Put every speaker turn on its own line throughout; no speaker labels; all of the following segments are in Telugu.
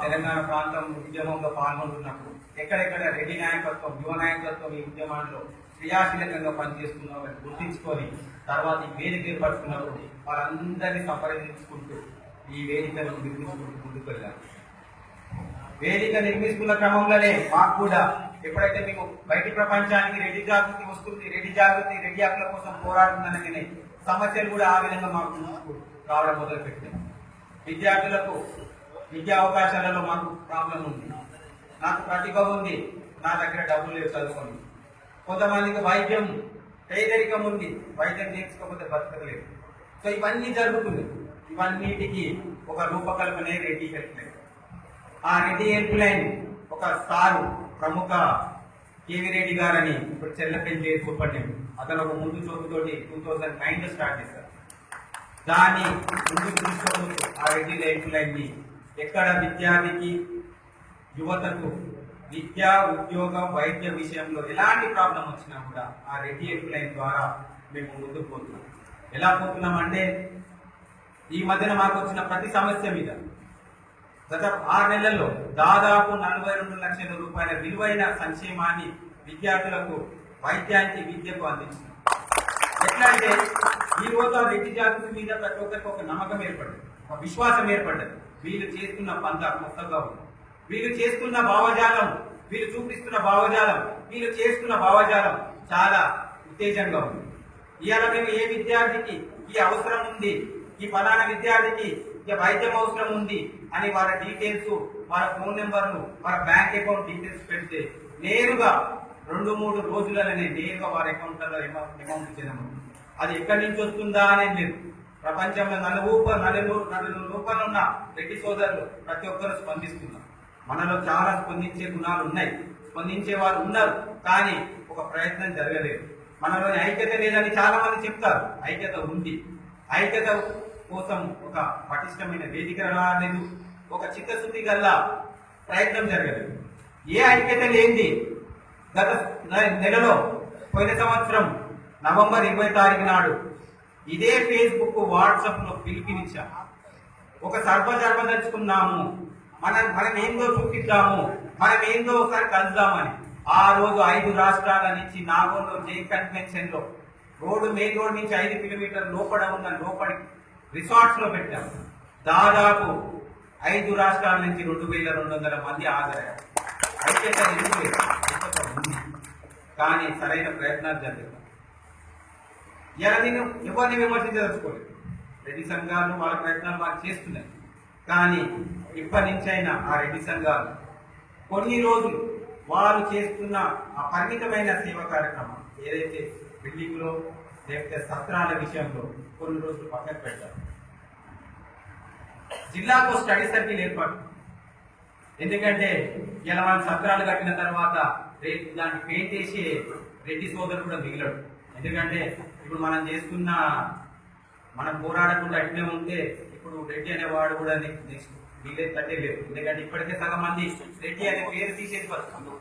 తెలంగాణ ప్రాంతం ఉద్యమంలో పాల్గొంటున్నప్పుడు ఎక్కడెక్కడ రెడ్డి నాయకత్వం యువ నాయకత్వం ఈ ఉద్యమాల్లో క్రియాశీలకంగా పనిచేస్తున్నాం అని గుర్తించుకొని తర్వాత ఈ వేదిక ఏర్పడుతున్నప్పుడు వాళ్ళందరినీ సంప్రదించుకుంటూ ఈ వేదికను నిర్మించుకుంటూ ముందుకు వేదిక నిర్మిస్తున్న క్రమంలోనే మాకు కూడా ఎప్పుడైతే మీకు బయటి ప్రపంచానికి రెడ్డి జాగృతి వస్తుంది రెడ్డి జాగృతి రెడ్డి హక్కుల కోసం పోరాడుతుందనగానే సమస్యలు కూడా ఆ విధంగా మాకు రావడం మొదలుపెట్టాం విద్యార్థులకు విద్యా అవకాశాలలో మాకు ప్రాబ్లం ఉంది. నాకు ప్రతిభ ఉంది. నా దగ్గర డబ్బులు లేవు చదువుకొని. కొంతమందికి వైద్యం పేదరికం ఉంది. వైద్యం నేర్చుకోకపోతే బతకలేదు. సో ఇవన్నీ జరుగుతుంది ఇవన్నిటికీ ఒక రూపకల్పనే రెడ్డి హెల్ప్ లైన్. ఆ రెడ్డి హెల్ప్ లైన్ ఒక సారు ప్రముఖ కేవీ రెడ్డి గారని ఇప్పుడు చెల్లపెల్లి సూపరింటెండెంట్ అతను ఒక ముందు చూపుతోటి టూ థౌజండ్ నైన్లో స్టార్ట్ చేశారు. దాన్ని ముందు చూసుకోవచ్చు ఆ రెడ్డి లైఫ్ ఎక్కడ విద్యార్థికి యువతకు విద్య ఉద్యోగం వైద్య విషయంలో ఎలాంటి ప్రాబ్లం వచ్చినా కూడా ఆ రెడ్డి హెల్ప్ లైన్ ద్వారా మేము ముందుకు పోతున్నాం. ఎలా పోతున్నాం అంటే ఈ మధ్యన మాకు వచ్చిన ప్రతి సమస్య మీద గత ఆరు నెలల్లో దాదాపు నలభై రెండు లక్షల రూపాయల విలువైన సంక్షేమాన్ని విద్యార్థులకు వైద్యానికి విద్యకు అందించినాం ఎట్లా అంటే ఈ రోజు ఆ రెడ్డి జాగృతి మీద ప్రతి ఒక్కరికి ఒక నమ్మకం ఏర్పడింది ఒక విశ్వాసం ఏర్పడ్డది. వీళ్ళు చేస్తున్న పంత కొత్తగా ఉంది వీళ్ళు చేస్తున్న భావజాలం వీళ్ళు చూపిస్తున్న భావజాలం వీళ్ళు చేస్తున్న భావజాలం చాలా ఉత్తేజంగా ఉంది. ఇవాళ మేము ఏ విద్యార్థికి ఈ అవసరం ఉంది ఈ ఫలానా విద్యార్థికి ఇక వైద్యం అవసరం ఉంది అని వాళ్ళ డీటెయిల్స్ వాళ్ళ ఫోన్ నెంబర్ను వాళ్ళ బ్యాంక్ అకౌంట్ డీటెయిల్స్ పెడితే నేరుగా రెండు మూడు రోజులనే నేరుగా వారి అకౌంట్లలో అమౌంట్ ఇచ్చేదాము అది ఎక్కడి నుంచి వస్తుందా అనేది లేదు. ప్రపంచంలో నలుగురు నలుగురు నలుగురు రూపాయలు ఉన్న రెడ్డి సోదరులు ప్రతి ఒక్కరు స్పందిస్తున్నారు. మనలో చాలా స్పందించే గుణాలు ఉన్నాయి. స్పందించే వారు ఉన్నారు కానీ ఒక ప్రయత్నం జరగలేదు. మనలోని ఐక్యత లేదని చాలా మంది చెప్తారు. ఐక్యత ఉంది. ఐక్యత కోసం ఒక పటిష్టమైన వేదిక రాలేదు. ఒక చిత్తశుద్ధి గల్లా ప్రయత్నం జరగలేదు. ఏ ఐక్యత లేనిది గత నెలలో పోయిన సంవత్సరం నవంబర్ ఇరవై తారీఖు నాడు ఇదే ఫేస్బుక్ వాట్సాప్లో పిలిపినిచ్చా ఒక సర్వ జరపదలుచుకున్నాము మనం మనం ఏందో చూపిద్దాము. మనం ఏందో ఒకసారి కలుద్దామని. ఆ రోజు ఐదు రాష్ట్రాల నుంచి నాగోలో జే కన్వెన్షన్లో రోడ్డు మెయిన్ రోడ్ నుంచి ఐదు కిలోమీటర్ లోపల ఉన్న లోపలి రిసార్ట్స్లో పెట్టాం. దాదాపు ఐదు రాష్ట్రాల నుంచి రెండు వేల రెండు వందల మంది హాజరయ్యారు. అయితే కానీ సరైన ప్రయత్నాలు జరుగుతాయి ఇలా నేను ఎవరిని విమర్శించదలుచుకోలేదు రెడ్డి సంఘాలు వాళ్ళ ప్రయత్నాలు వాళ్ళు చేస్తున్నాయి. కానీ ఇప్పటి నుంచైనా ఆ రెడ్డి సంఘాలు కొన్ని రోజులు వాళ్ళు చేస్తున్న ఆ పరిమితమైన సేవ కార్యక్రమం ఏదైతే బిల్డింగ్లో లేకపోతే సత్రాల విషయంలో కొన్ని రోజులు పక్కన పెట్టారు. జిల్లాకు స్టడీ సర్కిల్ ఏర్పాటు. ఎందుకంటే ఇలా మనం సత్రాలు కట్టిన తర్వాత రేపు దాన్ని పెయింట్ చేసి రెడ్డి సోదరుడు కూడా మిగిలడు. ఎందుకంటే ఇప్పుడు మనం చేసుకున్న మనం పోరాడకుండా అట్లే ఉంటే ఇప్పుడు రెడ్డి అనేవాడు కూడా నెక్స్ట్ మిగిలేదు లేదు ఎందుకంటే ఇప్పటికే సగం మంది రెడ్డి అనే పేరు తీసేసి వస్తుంది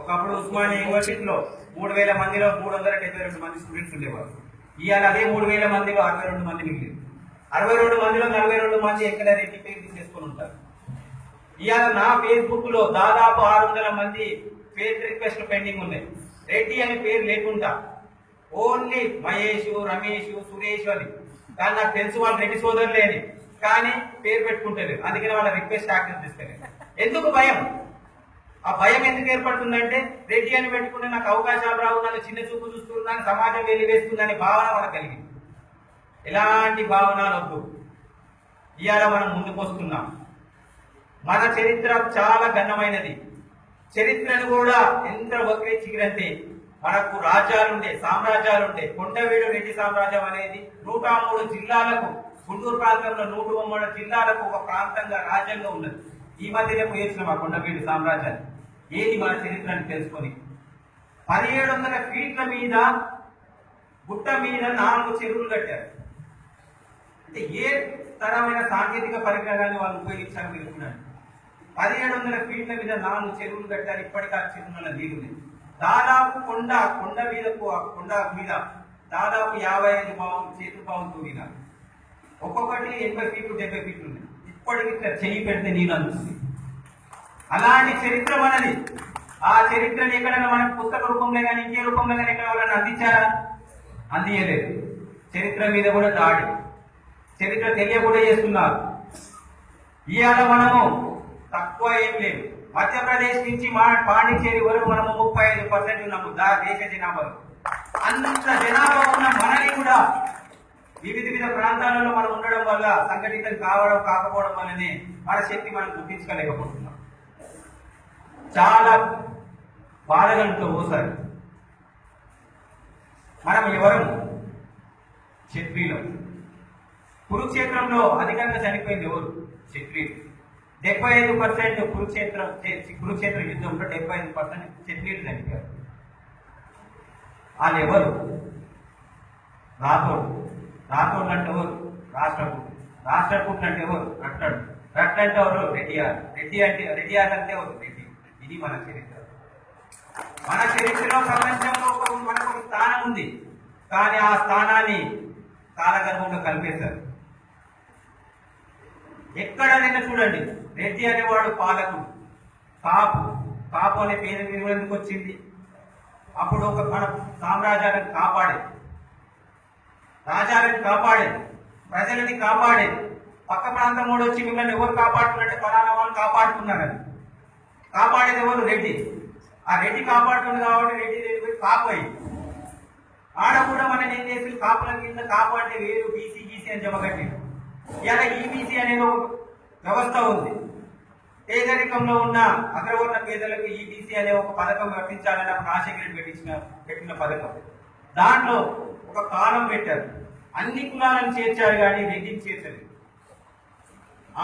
ఒకప్పుడు ఉస్మానియా యూనివర్సిటీలో మూడు వేల మందిలో మూడు వందల డెబ్బై రెండు మంది స్టూడెంట్స్ ఉండేవారు. ఇవాళ అదే మూడు వేల మందిలో అరవై రెండు మంది మిగిలింది. అరవై రెండు మందిలో నలభై రెండు మంది ఎక్కడ రెడ్డి పేరు తీసేసుకొని ఉంటారు? ఇవాళ నా ఫేస్బుక్లో దాదాపు ఆరు వందల మంది పేరు రిక్వెస్ట్ పెండింగ్ ఉన్నాయి. రెడ్డి అనే పేరు లేకుండా ఓన్లీ మహేష్ రమేష్ సురేష్ అని. కానీ నాకు తెలుసు వాళ్ళు రెండు సోదరులే అని. కానీ పేరు పెట్టుకుంటలేదు. అందుకని వాళ్ళ రిక్వెస్ట్ యాక్సెస్ ఎందుకు భయం? ఆ భయం ఎందుకు ఏర్పడుతుందంటే రెడ్డి అని పెట్టుకుంటే నాకు అవకాశాలు రావు నన్ను చిన్న చూపు చూస్తున్నాను సమాజం వెలివేస్తుందనే భావన మనకు కలిగింది. ఎలాంటి భావనలు వద్దు ఇవాళ మనం ముందుకు వస్తున్నాం. మన చరిత్ర చాలా ఘనమైనది. చరిత్రను కూడా ఎంత వక్రీచిగిరంటే మనకు రాజ్యాలుండే సామ్రాజ్యాలుండే. కొండవీడు రెడ్డి సామ్రాజ్యం అనేది నూట మూడు జిల్లాలకు గుంటూరు ప్రాంతంలో నూట మూడు జిల్లాలకు ఒక ప్రాంతంగా రాజ్యంగా ఉన్నది. ఈ మధ్యనే పోయేసిన మా కొండవీడు సామ్రాజ్యాన్ని. ఏది మన చరిత్రను తెలుసుకొని. పదిహేడు వందల ఫీట్ల మీద గుట్ట మీద నాలుగు చెరువులు కట్టారు. అంటే ఏ తరమైన సాంకేతిక పరిజ్ఞానాన్ని వాళ్ళు ఉపయోగించాలని తెలుసుకున్నాను పదిహేడు వందల ఫీట్ల మీద నాలుగు చెరువులు కట్టారు. ఇప్పటికీ ఆ చెరువుల నీరు లేదు దాదాపు కొండ కొండ మీదకు ఆ కొండ మీద దాదాపు యాభై ఐదు పావులు చేతు పావులు తూగినారు ఒక్కొక్కటి ఎనభై ఫీట్లు డెబ్బై ఫీట్లు ఉన్నాయి. ఇప్పటికి ఇట్లా చెయ్యి పెడితే నీళ్ళు అందుతుంది. అలాంటి చరిత్ర మనది. ఆ చరిత్రని ఎక్కడైనా మనకు పుస్తక రూపంలో కానీ ఇంకే రూపంలో కానీ ఎక్కడ ఎవరైనా అందించారా? అందియలేదు. చరిత్ర మీద కూడా దాడి. చరిత్ర తెలియకుండా చేస్తున్నారు. ఇవాళ మనము తక్కువ ఏం లేదు. మధ్యప్రదేశ్ నుంచి మా పాండిచ్చేరి వరకు మనము ముప్పై ఐదు పర్సెంట్ ఉన్నాము. దా దేశ జనాభాలో అంత జనాభా ఉన్న మనని కూడా వివిధ వివిధ ప్రాంతాలలో మనం ఉండడం వల్ల సంఘటితం కావడం కాకపోవడం వల్లనే మన శక్తి మనం గుర్తించుకోలేకపోతున్నాం చాలా బాధగంతో ఓసారి. మనం ఎవరం క్షత్రియులం కురుక్షేత్రంలో అధికంగా చనిపోయింది ఎవరు? క్షత్రియులు డెబ్బై ఐదు పర్సెంట్ కురుక్షేత్రం కురుక్షేత్ర యుద్ధంలో డెబ్బై ఐదు పర్సెంట్ క్షత్రియులు చనిపోయారు. వాళ్ళు ఎవరు? రాథోడు. రాథోడ్ అంటే ఎవరు? రాష్ట్రకూట్. రాష్ట్రకూట్ అంటే ఎవరు? రట్టడు రట్ట అంటే ఎవరు? రెడ్డియార్. రెడ్డి అంటే రెడ్డియార్ అంటే ఎవరు? రెడ్డి. ఇది మన చరిత్ర. మన చరిత్రలో ప్రపంచంలో మనకు ఒక స్థానం ఉంది. కానీ ఆ స్థానాన్ని కాలగర్భంలో కలిపేశారు. ఎక్కడైనా చూడండి. రెడ్డి అనేవాడు పాలకుడు. కాపు. కాపు అనే పేరు ఎందుకు వచ్చింది? అప్పుడు ఒక మన సామ్రాజ్యాన్ని కాపాడేది రాజాలను కాపాడేది ప్రజలని కాపాడేది పక్క ప్రాంతం కూడా వచ్చి మిమ్మల్ని ఎవరు కాపాడుతున్నట్టే ఫలానా వాళ్ళు కాపాడుతున్నారని కాపాడేది ఎవరు? రెడ్డి. ఆ రెడ్డి కాపాడుతుంది కాబట్టి రెడ్డి రెడ్డి పోయి కాపు అయింది. ఆడ కూడా మనం ఏం చేసి కాపుల కింద కాపాడే వేరు బీసీ గీసీ అని చెప్పగట్టి ఇలా ఈబీసీ అనేది ఒక వ్యవస్థ ఉంది. పేదరికంలో ఉన్న అగ్రవర్ణ పేదలకు ఈబీసీ అనే ఒక పథకం వర్తించాలని ఒక రాజశేఖర్ పెట్టించిన పెట్టిన పథకం. దాంట్లో ఒక కాలం పెట్టారు. అన్ని కులాలను చేర్చారు కానీ రెడ్డిని చేర్చలేదు.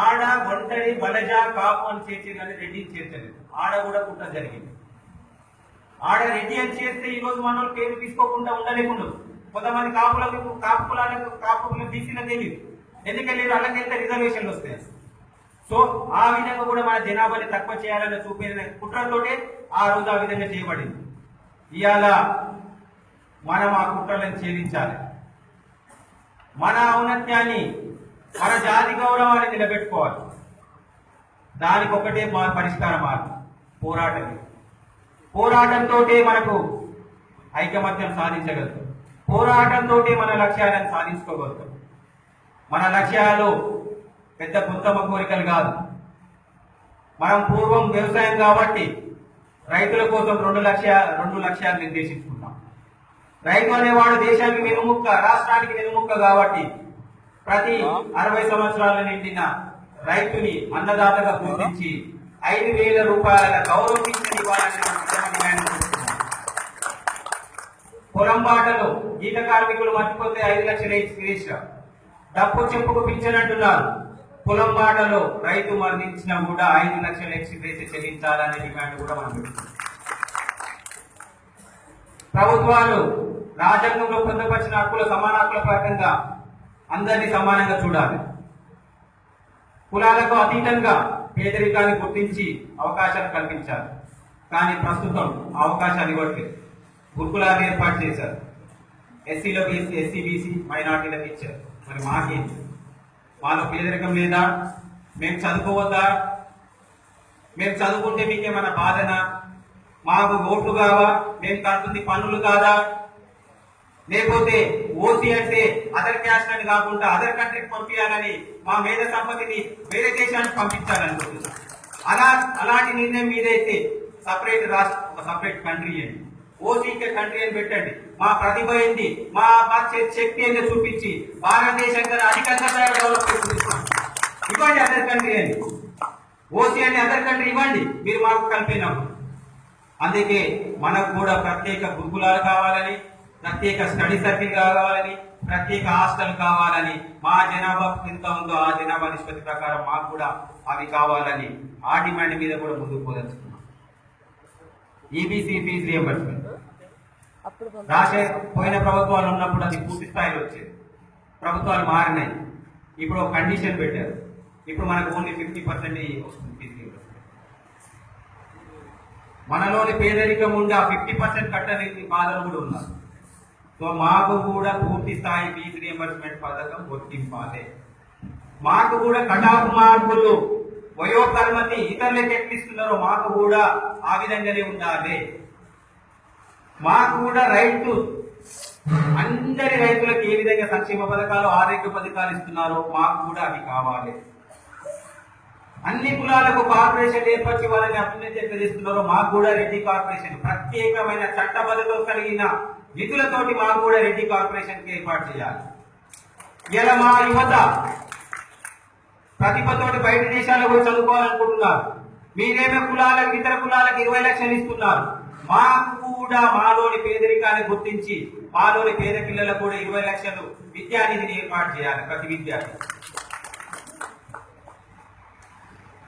ఆడ ఒంటరి బలజ కాపు అని చేర్చింది కానీ రెడ్డిని చేర్చలేదు. ఆడ కూడా పుట్ట జరిగింది. ఆడ రెడ్డి అని చేస్తే ఈ రోజు పేరు తీసుకోకుండా ఉండలేకుండా కొంతమంది కాపులకు కాపు కులాలకు కాపులకు తీసిన తెలియదు. ఎందుకంటే అలాగైతే రిజర్వేషన్లు వస్తాయి? సో ఆ విధంగా కూడా మన జనాభాని తక్కువ చేయాలని చూపిన కుట్రతోటే ఆ రోజు ఆ విధంగా చేయబడింది. ఇవాళ మనం ఆ కుట్రలను ఛేదించాలి. మన ఔన్నత్యాన్ని మన జాతి గౌరవాన్ని నిలబెట్టుకోవాలి. దానికి ఒకటే మా పరిష్కార మార్గం పోరాటం పోరాటంతో మనకు ఐకమత్యం సాధించగలుగుతాం. పోరాటంతో మన లక్ష్యాలను సాధించుకోగలుగుతాం. మన లక్ష్యాలు పెద్ద ఉత్తమ కోరికలు కాదు. మనం పూర్వం వ్యవసాయం కాబట్టి రైతుల కోసం రెండు లక్ష రెండు లక్ష్యాలు నిర్దేశించుకున్నాం. రైతు అనేవాడు దేశానికి వెనుముక్క రాష్ట్రానికి వెనుముక్క కాబట్టి ప్రతి అరవై సంవత్సరాలు నిండిన రైతుని అన్నదాతగా గుర్తించి ఐదు వేల రూపాయల గౌరవించి ఇవ్వాలని పొలం బాటలో గీత కార్మికులు మర్చిపోతే ఐదు లక్షల శిరీష తప్పు చెప్పుకు పింఛనంటున్నారు పొలం బాటలో రైతు మరణించినా కూడా ఐదు లక్షల ఎక్స్ప్రెస్ చెల్లించాలనే డిమాండ్ కూడా మనం పెడుతున్నాం. ప్రభుత్వాలు రాజ్యాంగంలో పొందపరిచిన హక్కుల సమాన హక్కుల పరంగా అందరినీ సమానంగా చూడాలి. కులాలకు అతీతంగా పేదరికాన్ని గుర్తించి అవకాశాలు కల్పించాలి. కానీ ప్రస్తుతం అవకాశాలు ఇవ్వట్లేదు. గురుకులాన్ని ఏర్పాటు చేశారు. ఎస్సీలో బీసీ ఎస్సీ బీసీ మైనార్టీలకు ఇచ్చారు. మరి మాకేంటి వాళ్ళ పేదరికం లేదా మేము చదువుకోవద్దా? మేము చదువుకుంటే మీకేమైనా బాధనా? మాకు ఓట్లు కావా? మేము కడుతుంది పన్నులు కాదా? లేకపోతే ఓసీ అంటే అదర్ క్యాస్ట్ అని కాకుండా అదర్ కంట్రీకి పంపించాలని మా మేధ సంపత్తిని వేరే దేశానికి పంపించాలనుకుంటున్నాం అలా అలాంటి నిర్ణయం మీదైతే సపరేట్ రాష్ట్ర ఒక సపరేట్ కంట్రీ అండి ఓసీకే కంట్రీ అని పెట్టండి. మా ప్రతిభ ఏంటి? మా మా శక్తి అని చూపించి భారతదేశం కన్నా అధికంగా డెవలప్ చేసుకుంటున్నాం ఇవ్వండి అదర్ కంట్రీ అని. ఓసీ అని అదర్ కంట్రీ ఇవ్వండి. మీరు మాకు కలిపినప్పుడు అందుకే మనకు కూడా ప్రత్యేక గురుకులాలు కావాలని ప్రత్యేక స్టడీ సర్కిల్ కావాలని ప్రత్యేక హాస్టల్ కావాలని మా జనాభా ఎంత ఉందో ఆ జనాభా నిష్పత్తి ప్రకారం మాకు కూడా అవి కావాలని ఆ డిమాండ్ మీద కూడా ముందుకు పోదలుచుకున్నాం. EBC fee reimbursement. రాసే పోయిన ప్రభుత్వాలు ఉన్నప్పుడు అది పూర్తి స్థాయిలో వచ్చేది. ప్రభుత్వాలు మారినాయి. ఇప్పుడు ఒక కండిషన్ పెట్టారు. ఇప్పుడు మనకు ఓన్లీ ఫిఫ్టీ పర్సెంట్ వస్తుంది మనలోని పేదరికం ఉండి ఆ ఫిఫ్టీ పర్సెంట్ కట్టని బాధలు కూడా ఉన్నారు సో మాకు కూడా పూర్తి స్థాయి ఫీజు రియంబర్స్మెంట్ పథకం వర్తింపాలి. మాకు కూడా కటాఫ్ మార్కులు వయోకర్మని ఇతరులకు ఎట్లిస్తున్నారో మాకు కూడా ఆ విధంగానే ఉండాలి. మాకు కూడా రైతు. అందరి రైతులకు ఏ విధంగా సంక్షేమ పథకాలు ఆరోగ్య పథకాలు ఇస్తున్నారో మాకు కూడా అవి కావాలి. అన్ని కులాలకు కార్పొరేషన్ ఏర్పరిచి వాళ్ళని అభివృద్ధి ఎట్లా చేస్తున్నారో మాకు కూడా రెడ్డి కార్పొరేషన్. ప్రత్యేకమైన చట్టబద్ధత కలిగిన నిధులతోటి మాకు కూడా రెడ్డి కార్పొరేషన్ ఏర్పాటు చేయాలి. ఇలా మా యువత ప్రతిభతోటి బయట దేశాలకు పోయి చదువుకోవాలనుకుంటున్నారు. మీరేమో కులాలకు ఇతర కులాలకు ఇరవై లక్షలు ఇస్తున్నారు. మాకు కూడా మాలోని పేదరికాన్ని గుర్తించి మాలోని పేద పిల్లలకు కూడా ఇరవై లక్షలు విద్యానిధిని ఏర్పాటు చేయాలి ప్రతి విద్యార్థి.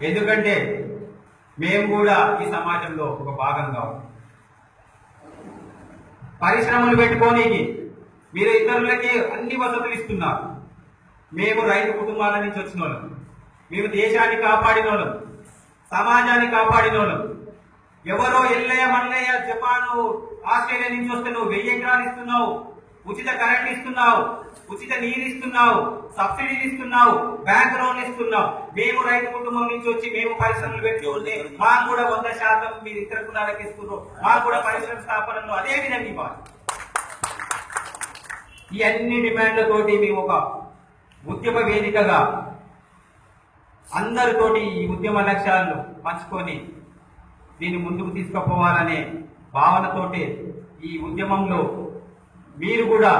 ఎందుకంటే మేము కూడా ఈ సమాజంలో ఒక భాగంగా పరిశ్రమలు పెట్టుకోనికి మీరు ఇతరులకి అన్ని వసతులు ఇస్తున్నారు. మేము రైతు కుటుంబాల నుంచి వచ్చిన వాళ్ళం మేము దేశాన్ని కాపాడిన వాళ్ళం సమాజాన్ని కాపాడిన వాళ్ళం ఎవరో ఎల్లయ్య మల్లయ్య జపాను ఆస్ట్రేలియా నుంచి వస్తే నువ్వు వెయ్యి ఎకరాలు ఇస్తున్నావు ఉచిత కరెంట్ ఇస్తున్నావు ఉచిత నీరు ఇస్తున్నావు సబ్సిడీలు ఇస్తున్నావు బ్యాంక్ లోన్ ఇస్తున్నావు. మేము రైతు కుటుంబం నుంచి వచ్చి మేము పరిశ్రమలు పెట్టుకుంటే మాకు కూడా వంద శాతం మీరు ఇతర కులాలకు ఇస్తున్నాం మాకు కూడా పరిశ్రమ స్థాపనలో అదే విధంగా ఇవ్వాలి. ఈ అన్ని డిమాండ్లతోటి మేము ఒక ఉద్యమ వేదికగా అందరితోటి ఈ ఉద్యమ లక్ష్యాలను పంచుకొని దీన్ని ముందుకు తీసుకుపోవాలనే భావనతోటి ఈ ఉద్యమంలో మీరు కూడా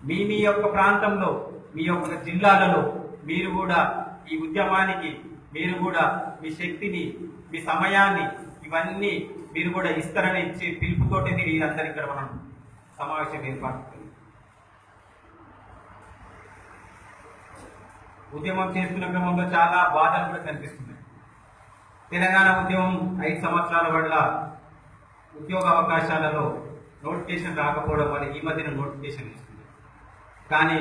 మీ మీ యొక్క ప్రాంతంలో మీ యొక్క జిల్లాలలో మీరు కూడా ఈ ఉద్యమానికి మీరు కూడా మీ శక్తిని మీ సమయాన్ని ఇవన్నీ మీరు కూడా ఇస్తారని ఇచ్చే పిలుపుతోటి మీరు అందరి ఇక్కడ మనం సమావేశం ఏర్పాటు ఉద్యమం చేస్తున్న క్రమంలో చాలా బాధలు కూడా కనిపిస్తుంది తెలంగాణ ఉద్యమం ఐదు సంవత్సరాల వల్ల ఉద్యోగ అవకాశాలలో నోటిఫికేషన్ రాకపోవడం వల్ల ఈ మధ్యన నోటిఫికేషన్ ఇస్తుంది కానీ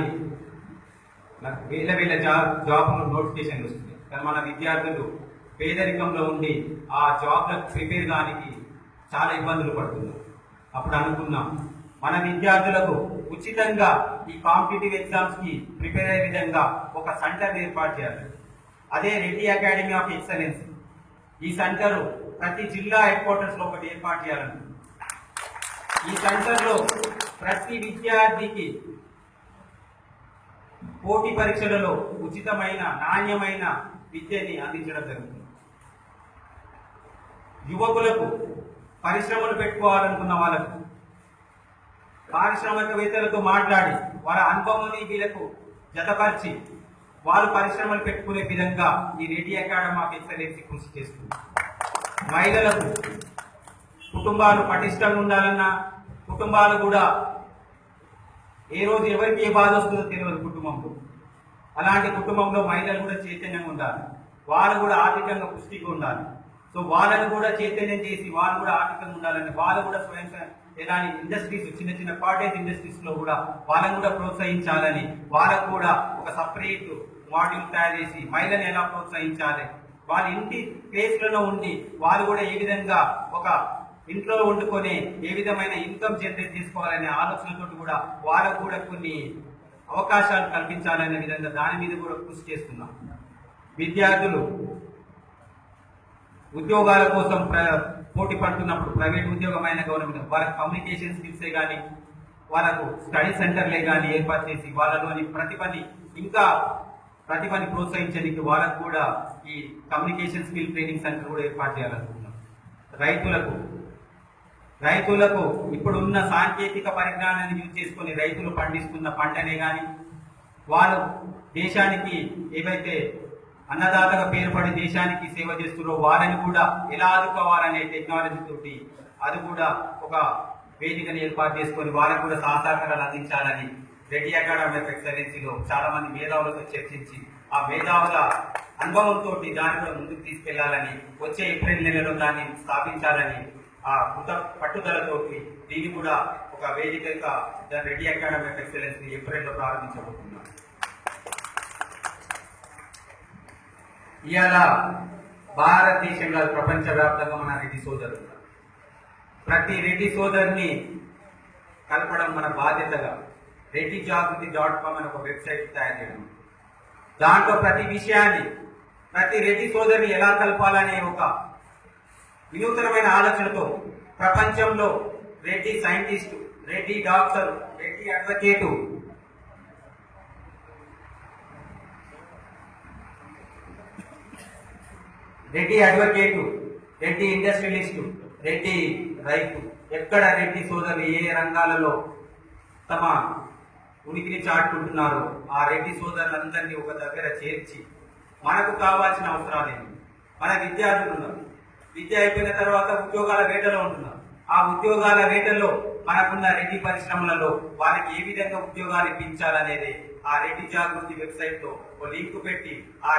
నాకు వేల వేల జాబ్ జాబ్లు నోటిఫికేషన్ వస్తుంది. కానీ మన విద్యార్థులు పేదరికంలో ఉండి ఆ జాబ్లకు ప్రిపేర్ కానికి చాలా ఇబ్బందులు పడుతున్నాం అప్పుడు అనుకున్నాం మన విద్యార్థులకు ఉచితంగా ఈ కాంపిటేటివ్ ఎగ్జామ్స్కి ప్రిపేర్ అయ్యే విధంగా ఒక సెంటర్ ఏర్పాటు చేయాలి. అదే రెడ్డి అకాడమీ ఆఫ్ ఎక్సలెన్స్ ఈ సెంటర్ ప్రతి జిల్లా హెడ్ క్వార్టర్స్లో ఒకటి ఏర్పాటు చేయాలని. ఈ సెంటర్లో ప్రతి విద్యార్థికి పోటీ పరీక్షలలో ఉచితమైన నాణ్యమైన విద్యని అందించడం జరుగుతుంది యువకులకు పరిశ్రమలు పెట్టుకోవాలనుకున్న వాళ్ళకు పారిశ్రామికవేత్తలతో మాట్లాడి వాళ్ళ అనుభవాన్ని వీళ్ళకు జతపరిచి వాళ్ళు పరిశ్రమలు పెట్టుకునే విధంగా ఈ రెడ్డి అకాడమీ ఆఫ్ ఎక్సలెన్స్ కృషి చేస్తుంది. మహిళలకు కుటుంబాలు పటిష్టంగా ఉండాలన్నా కుటుంబాలు కూడా ఏ రోజు ఎవరికి ఏ బాధ వస్తుందో తెలియదు కుటుంబంలో. అలాంటి కుటుంబంలో మహిళలు కూడా చైతన్యంగా ఉండాలి. వాళ్ళు కూడా ఆర్థికంగా పుష్టిగా ఉండాలి. సో వాళ్ళని కూడా చైతన్యం చేసి వాళ్ళు కూడా ఆర్థికంగా ఉండాలని వాళ్ళు కూడా స్వయం ఎలాంటి ఇండస్ట్రీస్ చిన్న చిన్న కాటేజ్ ఇండస్ట్రీస్లో కూడా వాళ్ళని కూడా ప్రోత్సహించాలని వాళ్ళకు కూడా ఒక సపరేట్ మాడ్యూల్ తయారు చేసి మహిళని ఎలా ప్రోత్సహించాలి? వాళ్ళ ఇంటి ప్లేస్లలో ఉండి వారు కూడా ఏ విధంగా ఒక ఇంట్లో వండుకొని ఏ విధమైన ఇన్కమ్ జనరేట్ చేసుకోవాలనే ఆలోచనతో కూడా వాళ్ళకు కూడా కొన్ని అవకాశాలు కల్పించాలనే విధంగా దాని మీద కూడా కృషి చేస్తున్నాం. విద్యార్థులు ఉద్యోగాల కోసం పోటీ పడుతున్నప్పుడు ప్రైవేట్ ఉద్యోగమైన గవర్నమెంట్ వాళ్ళకి కమ్యూనికేషన్ స్కిల్సే కానీ వాళ్ళకు స్టడీ సెంటర్లే కానీ ఏర్పాటు చేసి వాళ్ళలోని ప్రతిభని ఇంకా ప్రతిభని ప్రోత్సహించడానికి వాళ్ళకు కూడా ఈ కమ్యూనికేషన్ స్కిల్ ట్రైనింగ్ సెంటర్ కూడా ఏర్పాటు చేయాలనుకుంటున్నాం. రైతులకు రైతులకు ఇప్పుడున్న సాంకేతిక పరిజ్ఞానాన్ని యూజ్ చేసుకొని రైతులు పండిస్తున్న పంటనే కానీ వాళ్ళు దేశానికి ఏవైతే అన్నదాతగా పేరుపడి దేశానికి సేవ చేస్తున్నారో వాళ్ళని కూడా ఎలా ఆదుకోవాలనే టెక్నాలజీ తోటి అది కూడా ఒక వేదికను ఏర్పాటు చేసుకొని వాళ్ళకు కూడా సహకారాలు అందించాలని రెడ్డి అకాడమీ ఆఫ్ ఎక్సలెన్సీలో చాలా మంది మేధావులతో చర్చించి ఆ మేధావుల అనుభవంతో దాన్ని కూడా ముందుకు తీసుకెళ్ళాలని వచ్చే ఏప్రిల్ నెలలో దాన్ని స్థాపించాలని ఆ కృత పట్టుదలతోటి దీన్ని కూడా ఒక వేదికగా రెడ్డి అకాడమీ ఆఫ్ ఎక్సలెన్స్ని ఏప్రిల్లో ప్రారంభించబోతున్నాం. ఇవాళ భారతదేశంలో ప్రపంచవ్యాప్తంగా మన రెడ్డి సోదరులు. ప్రతి రెడ్డి సోదరుని కలపడం మన బాధ్యతగా. రెడ్డి జాగృతి డాట్ కామ్ అని ఒక వెబ్సైట్ తయారు చేయడం. దాంట్లో ప్రతి విషయాన్ని ప్రతి రెడ్డి సోదరిని ఎలా కలపాలనే ఒక వినూతనమైన ఆలోచనతో ప్రపంచంలో Reddy scientist Reddy doctor Reddy advocate Reddy advocate Reddy industrialist Reddy రైతు ఎక్కడ రెడ్డి సోదరులు ఏ రంగాలలో తమ ఉనికిని చాటుకుంటున్నారో. ఆ రెడ్డి సోదరులందరినీ ఒక దగ్గర చేర్చి మనకు కావాల్సిన అవసరాలేమి మన విద్యార్థులు ఉన్నారు. విద్య అయిపోయిన తర్వాత ఉద్యోగాల వేటలో ఉంటున్నారు. ఆ ఉద్యోగాల వేటల్లో మనకున్న రెడ్డి పరిశ్రమలలో వారికి ఏ విధంగా ఉద్యోగాలు ఇప్పించాలనేది ఆ రెడ్డి జాగృతి వెబ్సైట్లో ఒక లింక్ పెట్టి ఆ